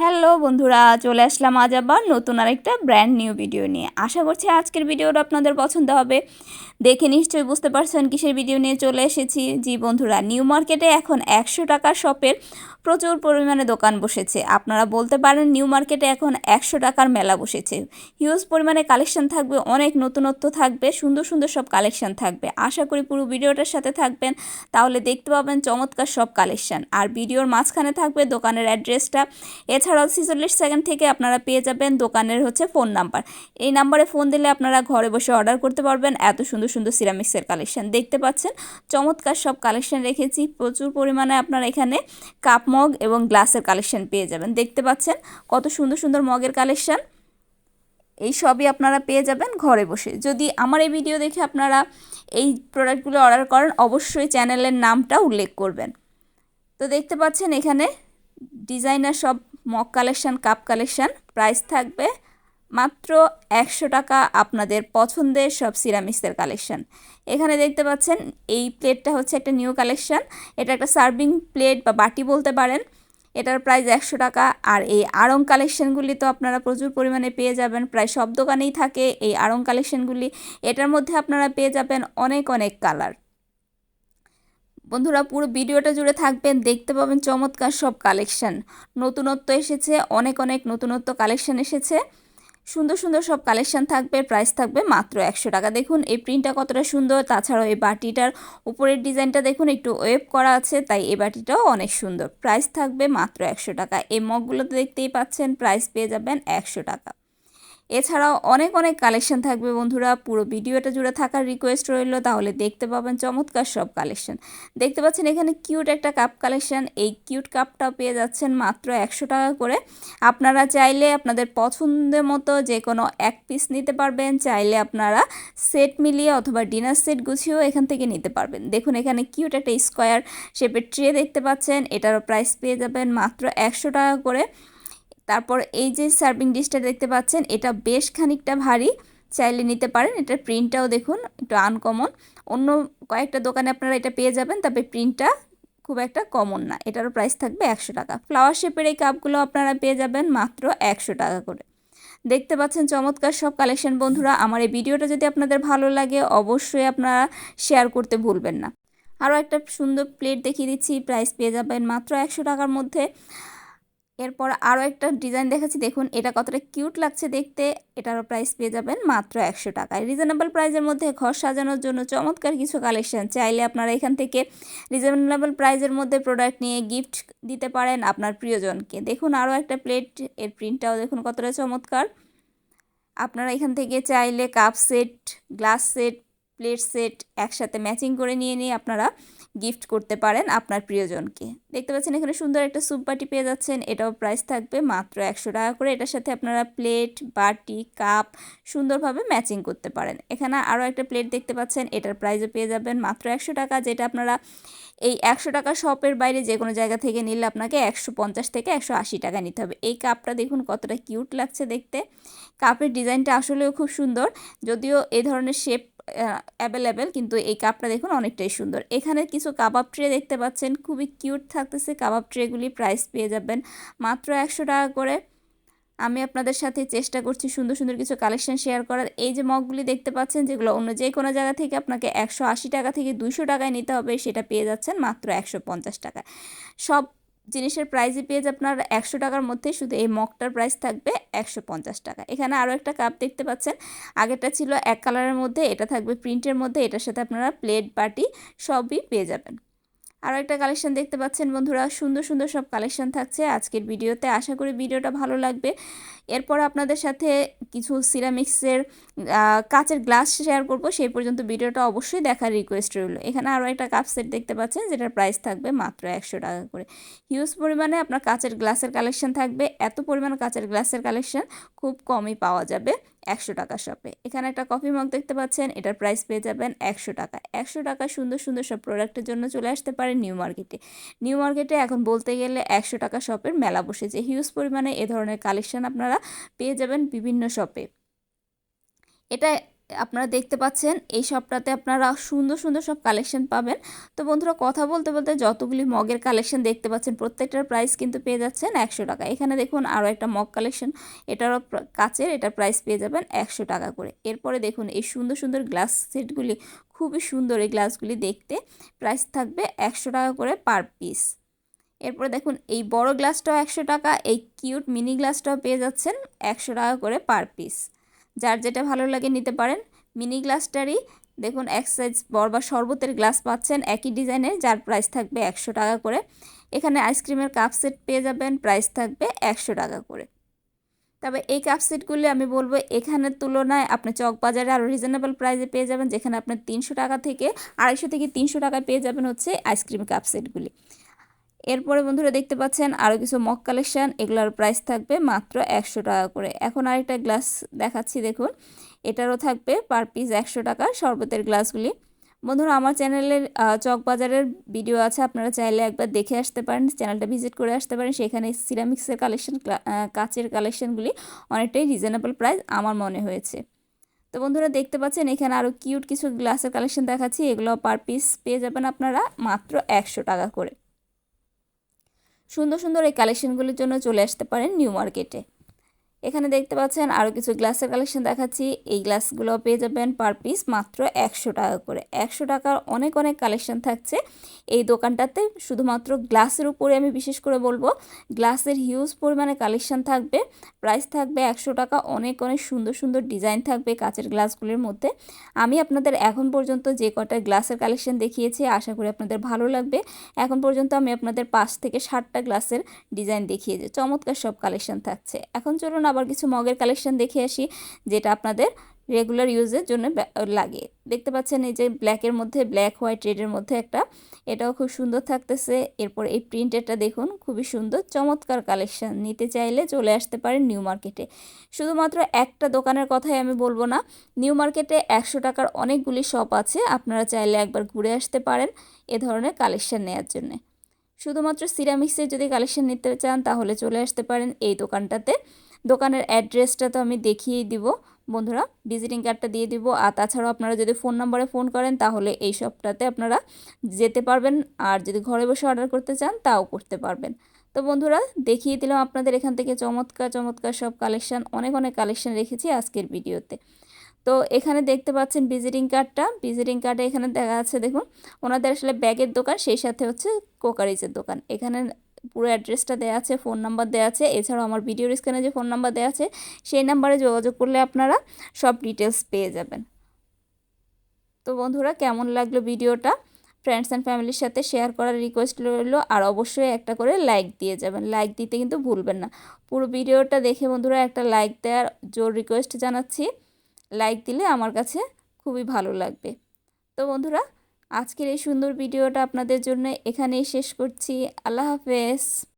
Hello বন্ধুরা, চলে আসলাম আজ আবার নতুন আরেকটা ব্র্যান্ড নিউ ভিডিও নিয়ে। আশা করছি আজকের ভিডিওটা আপনাদের পছন্দ হবে। দেখে নিশ্চয়ই বুঝতে পারছেন কিসের ভিডিও নিয়ে চলে এসেছি। জি বন্ধুরা নিউ মার্কেটে এখন একশো টাকার শপের প্রচুর পরিমাণে দোকান বসেছে। আপনারা বলতে পারেন নিউ মার্কেটে এখন একশো টাকার মেলা বসেছে। হিউজ পরিমাণে কালেকশন থাকবে, অনেক নতুনত্ব থাকবে, সুন্দর সুন্দর সব কালেকশন থাকবে। আশা করি পুরো ভিডিওটার সাথে থাকবেন। তাহলে দেখতে পাবেন চমৎকার সব কালেকশন আর ভিডিওর মাঝখানে থাকবে দোকানের অ্যাড্রেসটা এছাড়াও ছিচল্লিশ সেকেন্ড থেকে আপনারা পেয়ে যাবেন দোকানের হচ্ছে ফোন নাম্বার। এই নাম্বারে ফোন দিলে আপনারা ঘরে বসে অর্ডার করতে পারবেন। এত সুন্দর সুন্দর সিরামিক্সের কালেকশন দেখতে পাচ্ছেন। চমৎকার সব কালেকশন রেখেছি। প্রচুর পরিমাণে আপনারা এখানে কাপ মগ এবং গ্লাসের কালেকশন পেয়ে যাবেন। দেখতে পাচ্ছেন কত সুন্দর সুন্দর মগের কালেকশন। এই সবই আপনারা পেয়ে যাবেন ঘরে বসে। যদি আমার এই ভিডিও দেখে আপনারা এই প্রোডাক্টগুলো অর্ডার করেন, অবশ্যই চ্যানেলের নামটা উল্লেখ করবেন। তো দেখতে পাচ্ছেন এখানে ডিজাইনার সব mug collection, cup collection. Price থাকবে মাত্র একশো টাকা আপনাদের পছন্দের সব সিরামিক্সের কালেকশান। এখানে দেখতে পাচ্ছেন এই প্লেটটা হচ্ছে একটা নিউ কালেকশান। এটা একটা সার্ভিং প্লেট বা বাটি বলতে পারেন। এটার প্রাইস একশো টাকা। আর এই আড়ং কালেকশানগুলি তো আপনারা প্রচুর পরিমাণে পেয়ে যাবেন। প্রায় সব দোকানেই থাকে এই আড়ং কালেকশানগুলি। এটার মধ্যে আপনারা পেয়ে যাবেন অনেক অনেক কালার। বন্ধুরা, পুরো ভিডিওটা জুড়ে থাকবেন, দেখতে পাবেন চমৎকার সব কালেকশান। নতুনত্ব এসেছে, অনেক অনেক নতুনত্ব কালেকশান এসেছে। সুন্দর সুন্দর সব কালেকশান থাকবে, প্রাইস থাকবে মাত্র একশো টাকা। দেখুন, এই প্রিন্টটা কতটা সুন্দর, তাছাড়াও এই বাটিটার উপরের ডিজাইনটা দেখুন, একটু ওয়েব করা আছে, তাই এই বাটিটাও অনেক সুন্দর। প্রাইস থাকবে মাত্র একশো টাকা। এই মগগুলোতে দেখতেই পাচ্ছেন, প্রাইস পেয়ে যাবেন একশো টাকা। এছাড়াও অনেক অনেক কালেকশন থাকবে বন্ধুরা। পুরো ভিডিওটা জুড়ে থাকার রিকোয়েস্ট রইল। তাহলে দেখতে পাবেন চমৎকার সব কালেকশন দেখতে পাচ্ছেন এখানে কিউট একটা কাপ কালেকশন এই কিউট কাপটাও পেয়ে যাচ্ছেন মাত্র একশো টাকা করে। আপনারা চাইলে আপনাদের পছন্দের মতো যে কোনো এক পিস নিতে পারবেন। চাইলে আপনারা সেট মিলিয়ে অথবা ডিনার সেট গুছিয়েও এখান থেকে নিতে পারবেন। দেখুন এখানে কিউট একটা স্কোয়ার শেপের ট্রে দেখতে পাচ্ছেন। এটারও প্রাইস পেয়ে যাবেন মাত্র একশো টাকা করে। তারপর এই যে সার্ভিং ডিশটা দেখতে পাচ্ছেন, এটা বেশ খানিকটা ভারী। চাইলে নিতে পারেন, এটার প্রিন্টটাও দেখুন, একটু আনকমন অন্য কয়েকটা দোকানে আপনারা এটা পেয়ে যাবেন, তবে প্রিন্টটা খুব একটা কমন না। এটারও প্রাইস থাকবে একশো টাকা। ফ্লাওয়ার শেপের এই কাপগুলো আপনারা পেয়ে যাবেন মাত্র একশো টাকা করে। দেখতে পাচ্ছেন চমৎকার সব কালেকশন বন্ধুরা। আমার এই ভিডিওটা যদি আপনাদের ভালো লাগে, অবশ্যই আপনারা শেয়ার করতে ভুলবেন না। আরও একটা সুন্দর প্লেট দেখিয়ে দিচ্ছি প্রাইস পেয়ে যাবেন মাত্র একশো টাকার মধ্যে। এরপর আরও একটা ডিজাইন দেখাচ্ছি। দেখুন, এটা কতটা কিউট লাগছে দেখতে। এটারও প্রাইস পেয়ে যাবেন মাত্র একশো টাকায়। রিজনেবল প্রাইজের মধ্যে ঘর সাজানোর জন্য চমৎকার কিছু কালেকশন। চাইলে আপনারা এখান থেকে রিজনেবল প্রাইজের মধ্যে প্রোডাক্ট নিয়ে গিফট দিতে পারেন আপনার প্রিয়জনকে। দেখুন আরও একটা প্লেট। এর প্রিন্টটাও দেখুন কতটা চমৎকার। আপনারা এখান থেকে চাইলে cup set, glass set, plate set একসাথে ম্যাচিং করে নিয়ে নিয়ে আপনারা গিফট করতে পারেন আপনার প্রিয়জনকে। দেখতে পাচ্ছেন এখানে সুন্দর একটা স্যুপ বাটি পেয়ে যাচ্ছেন, এটাও প্রাইস থাকবে মাত্র একশো টাকা করে। এটার সাথে আপনারা প্লেট বাটি কাপ সুন্দরভাবে ম্যাচিং করতে পারেন। এখানে আরও একটা প্লেট দেখতে পাচ্ছেন, এটার প্রাইসও পেয়ে যাবেন মাত্র একশো টাকা, যেটা আপনারা এই একশো টাকা শপের বাইরে যে কোনো জায়গা থেকে নিলে আপনাকে একশো পঞ্চাশ থেকে একশো আশি টাকা নিতে হবে। এই কাপটা দেখুন কতটা কিউট লাগছে দেখতে। কাপের ডিজাইনটা আসলেও খুব সুন্দর। যদিও এ ধরনের শেপ অ্যাভেলেবেল কিন্তু এই কাপটা দেখুন অনেকটাই সুন্দর। এখানে কিছু কাবাব ট্রে দেখতে পাচ্ছেন, খুবই কিউট থাকতেছে। কাবাব ট্রেগুলি প্রাইস পেয়ে যাবেন। মাত্র একশো টাকা করে। আমি আপনাদের সাথে চেষ্টা করছি সুন্দর সুন্দর কিছু কালেকশন শেয়ার করার। এই যে মগগুলি দেখতে পাচ্ছেন, যেগুলো অন্য যে কোনো জায়গা থেকে আপনাকে একশো আশি টাকা থেকে দুশো টাকায় নিতে হবে, সেটা পেয়ে যাচ্ছেন মাত্র একশো টাকায়। সব জিনিসের প্রাইসই পেয়ে আপনার একশো টাকার মধ্যে শুধু এই মগটার প্রাইস থাকবে একশো পঞ্চাশ টাকা। এখানে আরও একটা কাপ দেখতে পাচ্ছেন। আগেরটা ছিল এক কালারের মধ্যে, এটা থাকবে প্রিন্টের মধ্যে, এটার সাথে আপনারা প্লেট বাটি সবই পেয়ে যাবেন। আরও একটা কালেকশন দেখতে পাচ্ছেন বন্ধুরা। সুন্দর সুন্দর সব কালেকশন থাকছে। আজকের ভিডিওতে আশা করি ভিডিওটা ভালো লাগবে। এরপর আপনাদের সাথে কিছু সিরামিক্সের কাচের গ্লাস শেয়ার করব। সেই পর্যন্ত ভিডিওটা অবশ্যই দেখার রিকোয়েস্ট রইল। এখানে আরও একটা কাপ সেট দেখতে পাচ্ছেন, যেটার প্রাইস থাকবে মাত্র একশো টাকা করে। হিউজ পরিমাণে আপনার কাচের গ্লাসের কালেকশন থাকবে। এত পরিমাণ কাচের গ্লাসের কালেকশন খুব কমই পাওয়া যাবে। একশো টাকা শপে এখানে একটা কফি মগ দেখতে পাচ্ছেন, এটার প্রাইস পেয়ে যাবেন একশো টাকা। একশো টাকা সুন্দর সুন্দর সব প্রোডাক্টের জন্য চলে আসতে পারে নিউ মার্কেটে নিউ মার্কেটে এখন বলতে গেলে একশো টাকা শপের মেলা বসেছে হিউজ পরিমাণে এ ধরনের কালেকশন আপনারা পেয়ে যাবেন বিভিন্ন শপে এটা আপনারা দেখতে পাচ্ছেন, এই শপটাতে আপনারা সুন্দর সুন্দর সব কালেকশন পাবেন। তো বন্ধুরা, কথা বলতে বলতে যতগুলি মগের কালেকশন দেখতে পাচ্ছেন, প্রত্যেকটার প্রাইস কিন্তু পেয়ে যাচ্ছেন একশো টাকা। এখানে দেখুন আরও একটা মগ কালেকশন এটারও কাচের এটার প্রাইস পেয়ে যাবেন একশো টাকা করে। এরপরে দেখুন এই সুন্দর সুন্দর গ্লাস সেটগুলি খুবই সুন্দর এই গ্লাসগুলি দেখতে। প্রাইস থাকবে একশো টাকা করে পার পিস এরপরে দেখুন এই বড় গ্লাসটাও একশো টাকা, এই কিউট মিনি গ্লাসটাও পেয়ে যাচ্ছেন একশো টাকা করে পার পিস যার যেটা ভালো লাগে নিতে পারেন। মিনি গ্লাসটারই, দেখুন এক সাইজ বড় বা শরবতের গ্লাস পাচ্ছেন, একই ডিজাইনের যার প্রাইস থাকবে একশো টাকা করে। এখানে আইসক্রিমের কাপ সেট পেয়ে যাবেন প্রাইস থাকবে একশো টাকা করে। তবে এই কাপ সেটগুলি আমি বলব এখানের তুলনায় আপনি চক বাজারে আরও রিজনেবল প্রাইসে পেয়ে যাবেন, যেখানে আপনি তিনশো টাকা থেকে আড়াইশো থেকে তিনশো টাকায় পেয়ে যাবেন হচ্ছে আইসক্রিম কাপ সেটগুলি এরপরে বন্ধুরা দেখতে পাচ্ছেন আরও কিছু মক কালেকশান এগুলোর প্রাইস থাকবে মাত্র একশো টাকা করে। এখন আরেকটা গ্লাস দেখাচ্ছি, দেখুন। এটারও থাকবে পার পিস একশো টাকা শরবতের গ্লাসগুলি বন্ধুরা, আমার চ্যানেলের চক বাজারের ভিডিও আছে, আপনারা চাইলে একবার দেখে আসতে পারেন চ্যানেলটা ভিজিট করে আসতে পারেন। সেখানে সিরামিক্সের কালেকশন কাচের কালেকশনগুলি অনেকটাই রিজনেবল প্রাইস আমার মনে হয়েছে। তো বন্ধুরা, দেখতে পাচ্ছেন এখানে আরও কিউট কিছু গ্লাসের কালেকশন দেখাচ্ছি, এগুলো পার পিস পেয়ে যাবেন আপনারা মাত্র একশো টাকা করে। সুন্দর সুন্দর এই কালেকশনগুলির জন্য চলে আসতে পারেন নিউ মার্কেটে। এখানে দেখতে পাচ্ছেন আরও কিছু গ্লাসের কালেকশন দেখাচ্ছি। এই গ্লাসগুলো পেয়ে যাবেন পার পিস মাত্র একশো টাকা করে। একশো টাকার অনেক অনেক কালেকশন থাকছে। এই দোকানটাতে শুধুমাত্র গ্লাসের উপরে আমি বিশেষ করে বলব, গ্লাসের হিউজ পরিমাণে কালেকশন থাকবে। প্রাইস থাকবে একশো টাকা। অনেক অনেক সুন্দর সুন্দর ডিজাইন থাকবে কাচের গ্লাসগুলির মধ্যে। আমি আপনাদের এখন পর্যন্ত যে কটা গ্লাসের কালেকশন দেখিয়েছি, আশা করি আপনাদের ভালো লাগবে। এখন পর্যন্ত আমি আপনাদের পাঁচ থেকে ষাটটা গ্লাসের ডিজাইন দেখিয়েছি চমৎকার সব কালেকশন থাকছে। এখন চলুন আবার কিছু মগের কালেকশন দেখে আসি, যেটা আপনাদের রেগুলার ইউজের জন্য লাগে। দেখতে পাচ্ছেন এই যে ব্ল্যাকের মধ্যে ব্ল্যাক হোয়াইট রেডের মধ্যে একটা, এটাও খুব সুন্দর থাকতেছে। এরপর এই প্রিন্টেরটা দেখুন, খুবই সুন্দর, চমৎকার কালেকশন নিতে চাইলে চলে আসতে পারেন নিউ মার্কেটে শুধুমাত্র একটা দোকানের কথাই আমি বলব না নিউ মার্কেটে একশো টাকার অনেকগুলি শপ আছে, আপনারা চাইলে একবার ঘুরে আসতে পারেন এ ধরনের কালেকশন নেওয়ার জন্যে। শুধুমাত্র সিরামিক্সের যদি কালেকশন নিতে চান, তাহলে চলে আসতে পারেন এই দোকানটাতে। দোকানের অ্যাড্রেসটা তো আমি দেখিয়েই দিব। বন্ধুরা ভিজিটিং কার্ডটা দিয়ে দিব। আর তাছাড়াও আপনারা যদি ফোন নম্বরে ফোন করেন, তাহলে এই সবটাতে আপনারা যেতে পারবেন। আর যদি ঘরে বসে অর্ডার করতে চান, তাও করতে পারবেন। তো বন্ধুরা, দেখিয়ে দিলাম আপনাদের এখান থেকে চমৎকার চমৎকার সব কালেকশন অনেক অনেক কালেকশন রেখেছি আজকের ভিডিওতে। তো এখানে দেখতে পাচ্ছেন ভিজিটিং কার্ডটা ভিজিটিং কার্ডে এখানে দেখা আছে দেখুন, ওনাদের আসলে ব্যাগের দোকান, সেই সাথে হচ্ছে কোকারিজের দোকান। এখানে পুরো অ্যাড্রেসটা দেওয়া আছে, ফোন নাম্বার দেওয়া আছে। এছাড়াও আমার ভিডিওর স্ক্রিনে যে ফোন নাম্বার দেওয়া আছে, সেই নাম্বারে যোগাযোগ করলে আপনারা সব ডিটেলস পেয়ে যাবেন। তো বন্ধুরা, কেমন লাগল ভিডিওটা? ফ্রেন্ডস অ্যান্ড ফ্যামিলির সাথে শেয়ার করার রিকোয়েস্ট রইল, আর অবশ্যই একটা করে লাইক দিয়ে যাবেন। লাইক দিতে কিন্তু ভুলবেন না। পুরো ভিডিওটা দেখে বন্ধুরা একটা লাইক দেওয়ার জোর রিকোয়েস্ট জানাচ্ছি। লাইক দিলে আমার কাছে খুবই ভালো লাগবে। তো বন্ধুরা আজকের এই সুন্দর ভিডিওটা আপনাদের জন্য এখানেই শেষ করছি। আল্লাহ হাফেজ।